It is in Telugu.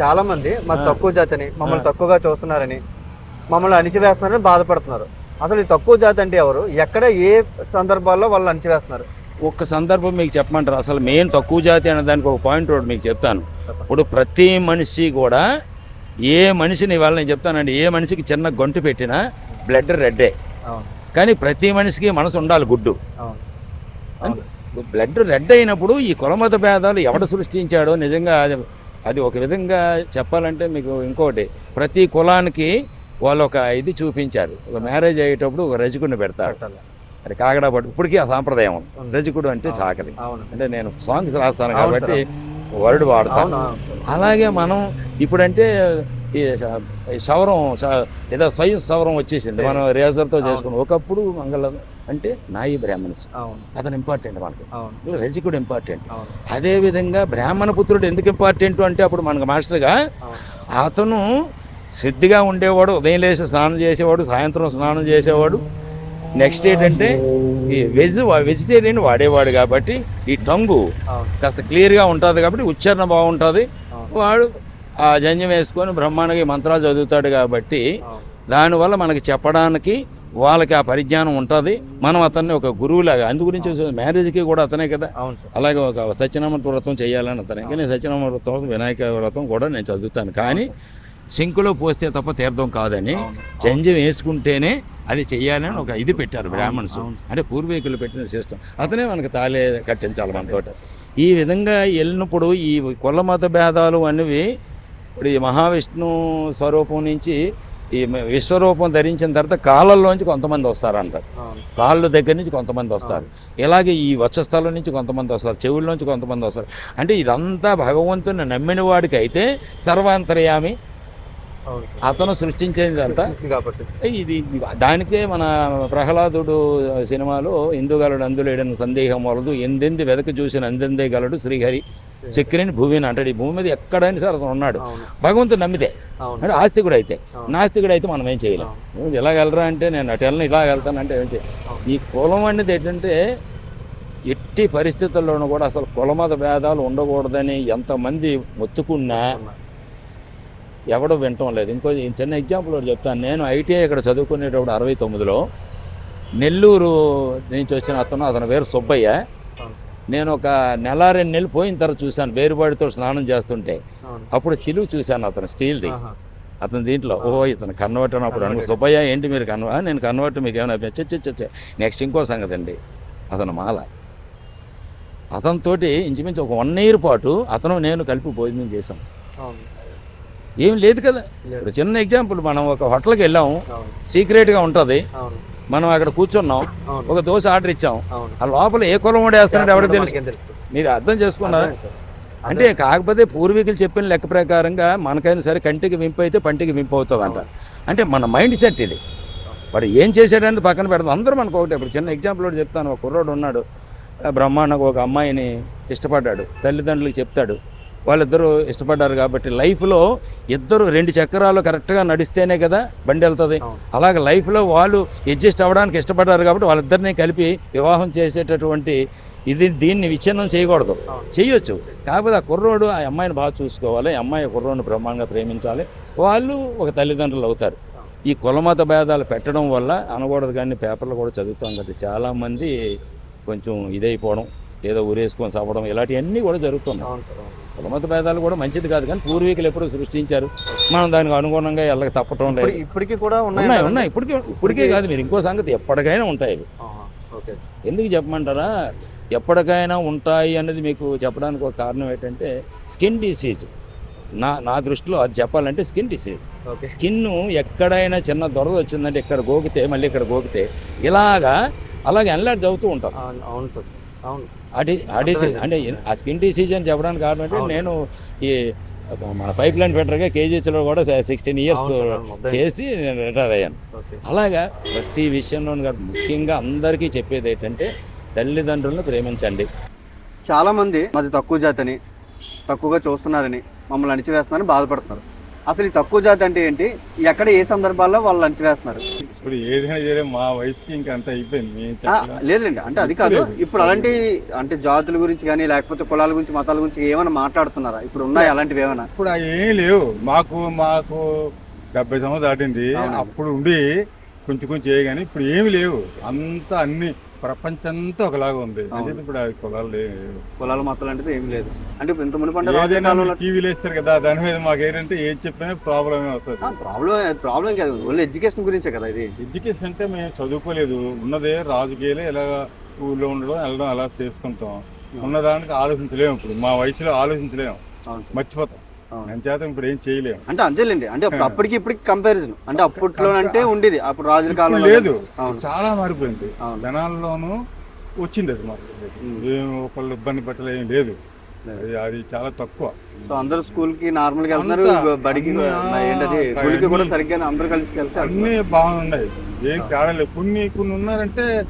చాలా మంది మాది తక్కువ జాతిని మమ్మల్ని తక్కువగా చూస్తున్నారని మమ్మల్ని అణిచివేస్తున్నారని బాధపడుతున్నారు. అసలు ఈ తక్కువ జాతి అంటే ఎవరు? ఎక్కడ ఏ సందర్భాల్లో వాళ్ళు అణిచివేస్తున్నారు? ఒక్క సందర్భం మీకు చెప్పమంటారు? అసలు మెయిన్ తక్కువ జాతి అనే దానికి ఒక పాయింట్ ఒకటి మీకు చెప్తాను. ఇప్పుడు ప్రతి మనిషి కూడా ఏ మనిషిని ఇవాళ నేను చెప్తానండి ఏ మనిషికి చిన్న గొంతు పెట్టినా బ్లడ్ రెడ్డే. కానీ ప్రతి మనిషికి మనసు ఉండాలి గుడ్డు. బ్లడ్ రెడ్ అయినప్పుడు ఈ కులమత భేదాలు ఎవడు సృష్టించాడో నిజంగా అది ఒక విధంగా చెప్పాలంటే మీకు ఇంకోటి ప్రతి కులానికి వాళ్ళు ఒక ఇది చూపించారు. ఒక మ్యారేజ్ అయ్యేటప్పుడు ఒక రజకుడిని పెడతారు. అది కాగడా పట్టు ఇప్పటికీ ఆ సాంప్రదాయం ఉంది. రజకుడు అంటే చాకలి. అంటే నేను సాంగ్స్ రాస్తాను కాబట్టి వర్డ్ వాడతాను. అలాగే మనం ఇప్పుడంటే ఈ శ- ఈ సౌరం శ- ఏదో స్వయం సౌరం వచ్చేసింది. మనం రేజర్తో చేసుకున్నాం ఒకప్పుడు మంగళం అంటే నాయి బ్రాహ్మణ్స్. అవును. అతను ఇంపార్టెంట్ మనకు రజకుడు ఇంపార్టెంట్ అదే విధంగా బ్రాహ్మణ పుత్రుడు ఎందుకు ఇంపార్టెంట్ అంటే అప్పుడు మనకు మాస్టర్గా అతను శ్రద్ధగా ఉండేవాడు ఉదయం లేచి స్నానం చేసేవాడు సాయంత్రం స్నానం చేసేవాడు. నెక్స్ట్ ఏంటంటే ఈ వెజ్ వెజిటేరియన్ వాడేవాడు కాబట్టి ఈ టంగు కాస్త క్లియర్గా ఉంటుంది కాబట్టి ఉచ్చారణ బాగుంటుంది. వాడు ఆ జంజం వేసుకొని బ్రహ్మాండంగా మంత్రాలు చదువుతాడు కాబట్టి దానివల్ల మనకి చెప్పడానికి వాళ్ళకి ఆ పరిజ్ఞానం ఉంటుంది. మనం అతన్ని ఒక గురువులాగా అందు గురించి మ్యారేజ్కి కూడా అతనే కదా. అవును సార్. అలాగే ఒక సత్యనామ వ్రతం చేయాలని అతనే. కానీ సత్యనామ వ్రతం వినాయక వ్రతం కూడా నేను చదువుతాను. కానీ సింకులో పోస్తే తప్ప తీర్థం కాదని. జంజం వేసుకుంటేనే అది చెయ్యాలని ఒక ఇది పెట్టారు బ్రాహ్మణ్స్. అంటే పూర్వీకులు పెట్టిన సిస్టమ్ అతనే మనకు తాలే కట్టించాలి మనతో ఈ విధంగా వెళ్ళినప్పుడు ఈ కుల మత భేదాలు అనేవి ఇప్పుడు ఈ మహావిష్ణు స్వరూపం నుంచి ఈ విశ్వరూపం ధరించిన తర్వాత కాళ్ళల్లోంచి కొంతమంది వస్తారంటారు. కాళ్ళు దగ్గర నుంచి కొంతమంది వస్తారు. ఇలాగే ఈ వక్షస్థలం నుంచి కొంతమంది వస్తారు చెవుల నుంచి కొంతమంది వస్తారు. అంటే ఇదంతా భగవంతుని నమ్మిన వాడికి అయితే సర్వాంతర్యామి. అతను సృష్టించేది అంతా. కాబట్టి. ఇది దానికే మన ప్రహ్లాదుడు సినిమాలో ఇందుగలడు అందులేడని సందేహం వలదు. ఎందెంది వెదక చూసిన అందెందే గలడు శ్రీహరి. చక్రిని భూమిని అంటాడు. ఈ భూమి మీద ఎక్కడైనా సరే అతను ఉన్నాడు. భగవంతుడు నమ్మితే. అంటే ఆస్తికుడు అయితే. నాస్తికుడు అయితే మనం ఏం చేయలేం? నువ్వు ఇలా వెళ్ళరా అంటే నేను అటు వెళ్ళను ఇలా వెళ్తానంటే ఏం చేయ ఈ కులం అనేది ఏంటంటే ఎట్టి పరిస్థితుల్లోనూ కూడా అసలు కులమత భేదాలు ఉండకూడదని ఎంతమంది మొత్తుకున్నా ఎవడో వినటం లేదు. ఇంకో చిన్న ఎగ్జాంపుల్ ఒకటి చెప్తాను. నేను ఐటీఐ ఇక్కడ చదువుకునేటప్పుడు అరవై తొమ్మిదిలో నెల్లూరు నుంచి వచ్చిన అతను అతని పేరు సుబ్బయ్య. నేను ఒక నెల రెండు నెలలు పోయిన తర్వాత చూశాను వేరుబాడితో స్నానం చేస్తుంటే. అప్పుడు సిలువు చూశాను అతను స్టీల్ది. అతను దీంట్లో ఓ ఇతను కన్వర్ట్ అన్నప్పుడు అను సుబ్బయ్య ఏంటి మీరు కన్వ నేను కన్వర్ట్ మీకు ఏమైనా చచ్చ నెక్స్ట్ ఇంకో సంగతి అండి. అతను మాల. అతనితోటి ఇంచుమించు ఒక వన్ ఇయర్ పాటు అతను నేను కలిపి భోజనం చేశాం. ఏం లేదు కదా. ఇప్పుడు చిన్న ఎగ్జాంపుల్ మనం ఒక హోటల్కి వెళ్ళాం. అవును. సీక్రెట్గా ఉంటుంది. మనం అక్కడ కూర్చున్నాం. ఒక దోశ ఆర్డర్ ఇచ్చాం. ఆ లోపల ఏ కులం వేస్తున్నాడు ఎవరికి తెలుసు? మీరు అర్థం చేసుకున్నారు. అంటే కాకపోతే పూర్వీకులు చెప్పిన లెక్క ప్రకారంగా మనకైనా సరే కంటికి వింపు అయితే పంటికి వింపు అవుతుంది అంట అంటే మన మైండ్ సెట్ ఇది. వాడు ఏం చేశాడని పక్కన పెడతాం అందరూ మనకు ఒకటి. ఇప్పుడు చిన్న ఎగ్జాంపుల్ ఒకటి చెప్తాను. ఒక కుర్రోడు ఉన్నాడు. ఆ బ్రహ్మాండంగా ఒక అమ్మాయిని ఇష్టపడ్డాడు. తల్లిదండ్రులకు చెప్తాడు. వాళ్ళిద్దరూ ఇష్టపడ్డారు కాబట్టి లైఫ్లో ఇద్దరు రెండు చక్రాలు కరెక్ట్గా నడిస్తేనే కదా బండి వెళ్తుంది. అలాగే లైఫ్లో వాళ్ళు అడ్జస్ట్ అవ్వడానికి ఇష్టపడ్డారు కాబట్టి వాళ్ళిద్దరిని కలిపి వివాహం చేసేటటువంటి ఇది దీన్ని విచ్ఛిన్నం చేయకూడదు. చేయొచ్చు. కాకపోతే ఆ కుర్రోడు ఆ అమ్మాయిని బాగా చూసుకోవాలి. అమ్మాయి కుర్రోడిని బ్రహ్మాండంగా ప్రేమించాలి. వాళ్ళు ఒక తల్లిదండ్రులు అవుతారు. ఈ కులమత భేదాలు పెట్టడం వల్ల అనకూడదు కానీ పేపర్లు కూడా చదువుతాం కదా. చాలామంది కొంచెం ఇదైపోవడం ఏదో ఊరేసుకొని చదవడం ఇలాంటివన్నీ కూడా జరుగుతున్నాయి. కులమత భేదాలు కూడా మంచిది కాదు కానీ పూర్వీకులు ఎప్పుడు సృష్టించారు. మనం దానికి అనుగుణంగా వెళ్ళక తప్పటం లేదు. ఇప్పటికీ కూడా ఉన్నాయి ఉన్నాయి ఇప్పటికే ఇప్పటికే కాదు మీరు. ఇంకో సంగతి ఎప్పటికైనా ఉంటాయి ఎందుకు చెప్పమంటారా? ఎప్పటికైనా ఉంటాయి అన్నది మీకు చెప్పడానికి ఒక కారణం ఏంటంటే స్కిన్ డిసీజ్. నా నా దృష్టిలో అది చెప్పాలంటే స్కిన్ డిసీజ్. స్కిన్ ఎక్కడైనా చిన్న దొరద వచ్చిందంటే ఇక్కడ గోకితే మళ్ళీ ఇక్కడ గోకితే ఇలాగా అలాగే ఎన్లాడ్జ్ అవుతూ ఉంటాం. అవును అవును. సార్ అవును అడి ఆ డిసీజ్ అంటే ఆ స్కిన్ డిసీజ్ అని చెప్పడానికి కారణం అంటే. నేను ఈ మన పైప్ లైన్ ఫిల్టర్గా కేజీహెచ్లో కూడా సిక్స్టీన్ ఇయర్స్. చేసి నేను రిటైర్ అయ్యాను. అలాగా ప్రతి విషయంలో కాదు ముఖ్యంగా అందరికీ చెప్పేది ఏంటంటే తల్లిదండ్రులను ప్రేమించండి. చాలా మంది మాది తక్కువ జాతిని తక్కువగా చూస్తున్నారని మమ్మల్ని అణిచివేస్తున్నారని బాధపడుతున్నారు. అసలు ఈ తక్కువ జాతి అంటే ఏంటి? ఎక్కడ ఏ సందర్భాల్లో వాళ్ళు అణిచివేస్తున్నారు ఇప్పుడు ఏదైనా సరే మా వయసుకి ఇంకా అంత అయిపోయింది. లేదండి అంటే అది కాదు. ఇప్పుడు అలాంటి అంటే జాతుల గురించి కానీ లేకపోతే కులాల గురించి మతాల గురించి ఏమైనా మాట్లాడుతున్నారా? ఇప్పుడు ఉన్నాయి అలాంటివి ఏమైనా? ఇప్పుడు ఏం లేవు. మాకు మాకు డెబ్బై సంవత్సరాలు దాటింది. అప్పుడు ఉండి కొంచెం కొంచెం కానీ ఇప్పుడు ఏమి లేవు. అంతా అన్ని ప్రపంచంతా ఒకలాగా ఉంది. అంటే ఇప్పుడు ఆ కులాలు లేవు కులాల మతాలు అంటే ఏం లేదు. అంటే ఇప్పుడు ఇంత అంటే రాజకీయ ఏదైనా టీవీలు వేస్తారు కదా దాని మీద మాకు ఏంటంటే ఏది చెప్పినా ప్రాబ్లమే వస్తుంది. ప్రాబ్లం ప్రాబ్లం కాదు. ఓన్లీ ఎడ్యుకేషన్ గురించే కదా ఇది. ఎడ్యుకేషన్ అంటే మేము చదువుకోలేదు. ఉన్నదే రాజకీయాలే ఇలా ఊళ్ళో ఉండడం వెళ్ళడం అలా చేస్తుంటాం. ఉన్నదానికి ఆలోచించలేము ఇప్పుడు. మా వయసులో ఆలోచించలేము. అవును సార్. మర్చిపోతాం. అవును. నేను చేత ఇప్పుడు ఏం చేయలేము. అంటే అంతేలేండి. అంటే అప్పటికి ఇప్పటికి కంపారిజన్ అంటే అప్పట్లో అంటే ఉండేది. అప్పుడు రాజుల కాలంలో లేదు. చాలా మారిపోయింది. జనాల్లోనూ వచ్చింది అది మాకు ఏం ఒకళ్ళు ఇబ్బంది పెట్టలేదు ఏం లేదు. అది చాలా తక్కువ. సో అందరూ స్కూల్కి నార్మల్గా వెళ్తున్నారు బడికి కూడా- గుడికి. సరిగ్గా అందరూ కలిసి కలిసి అన్నీ బాగున్నాయి. ఏం తేడా లేదు. కొన్ని కొన్ని ఉన్నారంటే